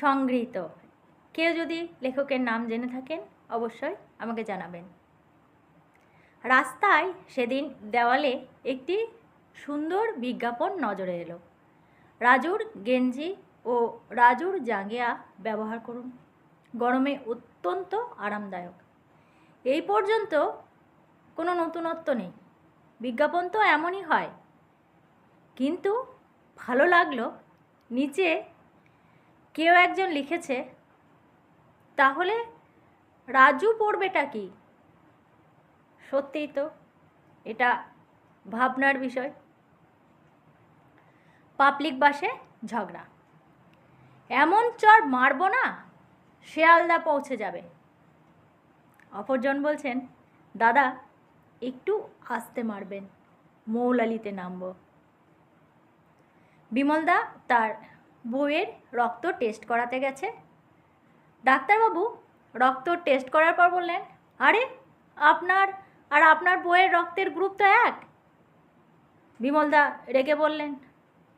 সংগৃহীত। কেউ যদি লেখকের নাম জেনে থাকেন, অবশ্যই আমাকে জানাবেন। রাস্তায় সেদিন দেওয়ালে একটি সুন্দর বিজ্ঞাপন নজরে এলো। রাজুর গেঞ্জি ও রাজুর জাঙ্গিয়া ব্যবহার করুন। গরমে অত্যন্ত আরামদায়ক। এই পর্যন্ত কোনো নতুনত্ব নেই। বিজ্ঞাপন তো এমনই হয়। কিন্তু ভালো লাগল নিচে কেউ একজন লিখেছে, তাহলে রাজু পড়বেটা কি? সত্যিই তো, এটা ভাবনার বিষয়। পাবলিক বাসে ঝগড়া। এমন চর মারবো না, শেয়ালদা পৌঁছে যাবে। অপরজন বলছেন, দাদা, একটু আস্তে মারবেন, মৌলালিতে নামবো। বিমলদা তার বউয়ের রক্ত টেস্ট করাতে গেছে। ডাক্তারবাবু, রক্ত টেস্ট করার পর বললেন, আরে, আপনার আর আপনার বউয়ের রক্তের গ্রুপ তো এক? বিমলদা রেগে বললেন,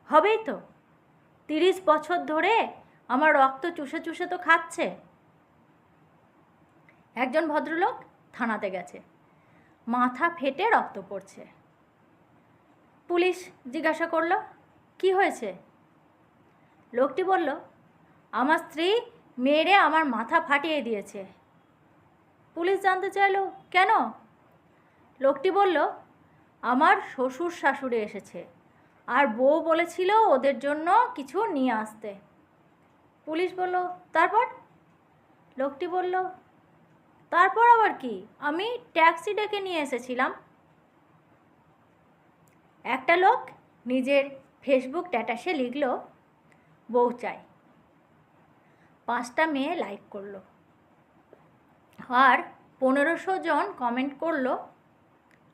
হবেই তো। তিরিশ বছর ধরে আমার রক্ত চুষে চুষে তো খাচ্ছে। একজন ভদ্রলোক থানাতে গেছে। মাথা ফেটে রক্ত পড়ছে। পুলিশ জিজ্ঞাসা করল, কি হয়েছে? লোকটি বলল, আমার স্ত্রী মেরে আমার মাথা ফাটিয়ে দিয়েছে। পুলিশ জানতে চাইল, কেন? লোকটি বলল, আমার শ্বশুর শাশুড়ি এসেছে, আর বউ বলেছিল ওদের জন্য কিছু নিয়ে আসতে। পুলিশ বলল, তারপর? লোকটি বলল, তারপর আবার কি? আমি ট্যাক্সি ডেকে নিয়ে এসেছিলাম। একটা লোক নিজের ফেসবুক স্ট্যাটাসে লিখল বউ চাই পাঁচটা মেয়ে লাইক করল। আর পনেরোশো জন কমেন্ট করল,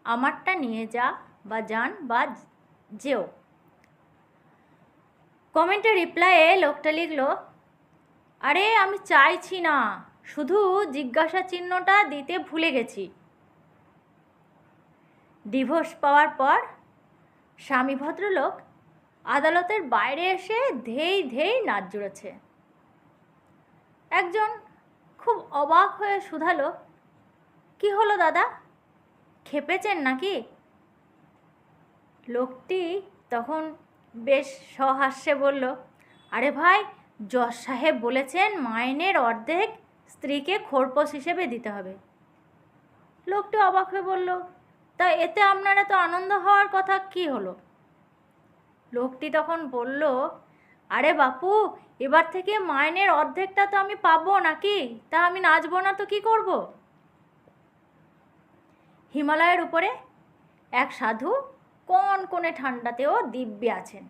আমারটা নিয়ে যা বা যান বা যেও। কমেন্টে রিপ্লাইয়ে লোকটা লিখলো, আরে আমি চাইছি না, শুধু জিজ্ঞাসা চিহ্নটা দিতে ভুলে গেছি। ডিভোর্স পাওয়ার পর স্বামী ভদ্রলোক আদালতের বাইরে এসে ধেই ধেই নাচ জুড়েছে। একজন খুব অবাক হয়ে শুধালো, কি হলো দাদা? খেপেছেন নাকি? লোকটি তখন বেশ সহাস্যে বলল, আরে ভাই, জজ সাহেব বলেছেন মাইনের অর্ধেক স্ত্রীকে খোরপোশ হিসেবে দিতে হবে। লোকটি অবাক হয়ে বলল, তা এতে আপনারা তো আনন্দ হওয়ার কথা কি হলো? লোকটি তখন বলল, আরে বাপু, এবার থেকে মাইনের অর্ধেকটা তো আমি পাবো নাকি? তা আমি নাচবো না তো কি করব? হিমালয়ের উপরে এক সাধু কোন কোণে ঠান্ডাতেও দিব্যে আছেন।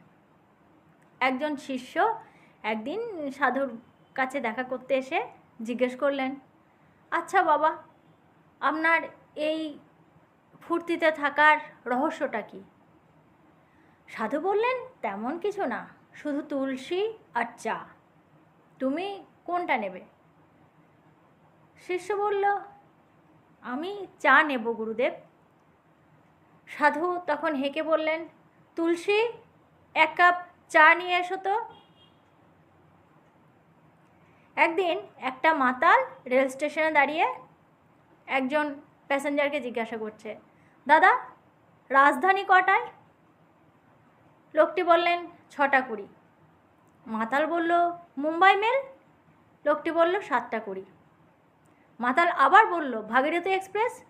একজন শিষ্য একদিন সাধুর কাছে দেখা করতে এসে জিজ্ঞেস করলেন আচ্ছা বাবা, আপনার এই ফুর্তিতে থাকার রহস্যটা কী? সাধু বললেন, তেমন কিছু না, শুধু তুলসী আর চা। তুমি কোনটা নেবে? শিষ্য বলল, আমি চা নেব, গুরুদেব। সাধু তখন হেঁকে বললেন, তুলসী, এক কাপ চা নিয়ে এসো তো। একদিন একটা মাতাল রেল স্টেশনে দাঁড়িয়ে একজন প্যাসেঞ্জারকে জিজ্ঞাসা করছে, দাদা, রাজধানী কটায়? লোকটি বললেন, ছটা কুড়ি। মাতাল বলল, মুম্বাই মেল? লোকটি বলল, সাতটা কুড়ি। মাতাল আবার বলল, ভাগীরথী এক্সপ্রেস?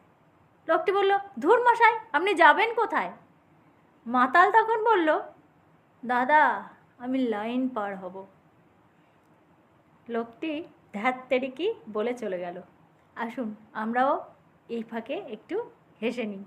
লোকটি বলল, ধুর মশাই, আপনি যাবেন কোথায়? মাতাল তখন বলল, দাদা, আমি লাইন পার হব। লোকটি ধ্যাত্তেরি কি বলে চলে গেল। আসুন, আমরাও এই ফাঁকে একটু হেসে নিই।